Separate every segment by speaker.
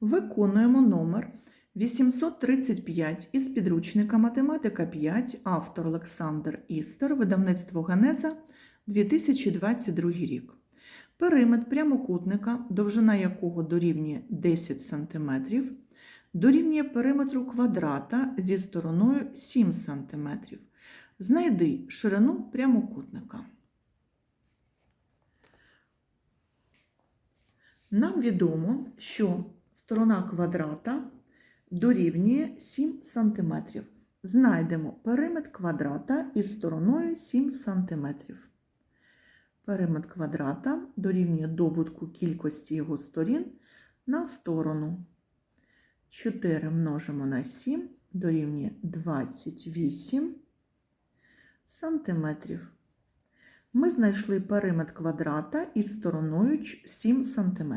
Speaker 1: Виконуємо номер 835 із підручника Математика 5, автор Олександр Істер, видавництво Генеза, 2022 рік. Периметр прямокутника, довжина якого дорівнює 10 см, дорівнює периметру квадрата зі стороною 7 см. Знайди ширину прямокутника. Нам відомо, що сторона квадрата дорівнює 7 см. Знайдемо периметр квадрата із стороною 7 см. Периметр квадрата дорівнює добутку кількості його сторін на сторону. 4 множимо на 7 дорівнює 28 сантиметрів. Ми знайшли периметр квадрата із стороною 7 см.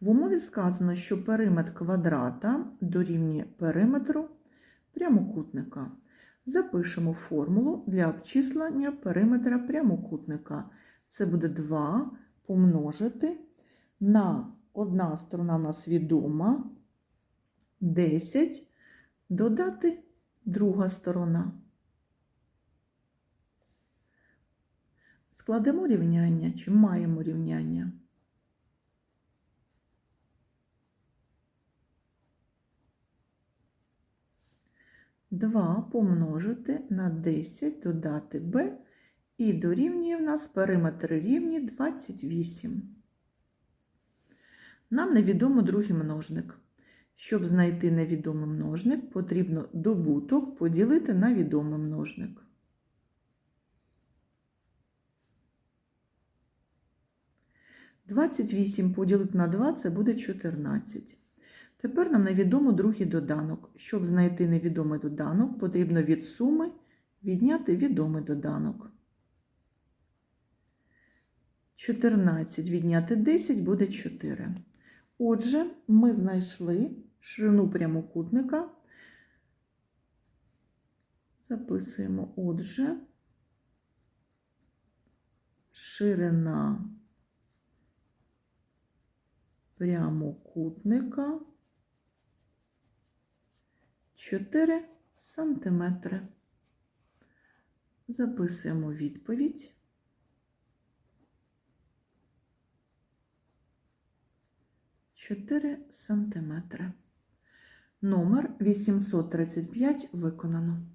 Speaker 1: В умові сказано, що периметр квадрата дорівнює периметру прямокутника. Запишемо формулу для обчислення периметра прямокутника. Це буде 2 помножити на одна сторона у нас відома 10, додати друга сторона. Складемо рівняння чи маємо рівняння? Два помножити на 10 додати b і дорівнює в нас периметр рівні 28. Нам невідомо другий множник. Щоб знайти невідомий множник, потрібно добуток поділити на відомий множник. Двадцять вісім поділити на 2 це буде 14. Тепер нам невідомо другий доданок. Щоб знайти невідомий доданок, потрібно від суми відняти відомий доданок. 14 відняти 10 буде 4. Отже, ми знайшли ширину прямокутника. Записуємо, отже, ширина прямокутника 4 сантиметри. Записуємо відповідь. Чотири сантиметри. Номер 835 виконано.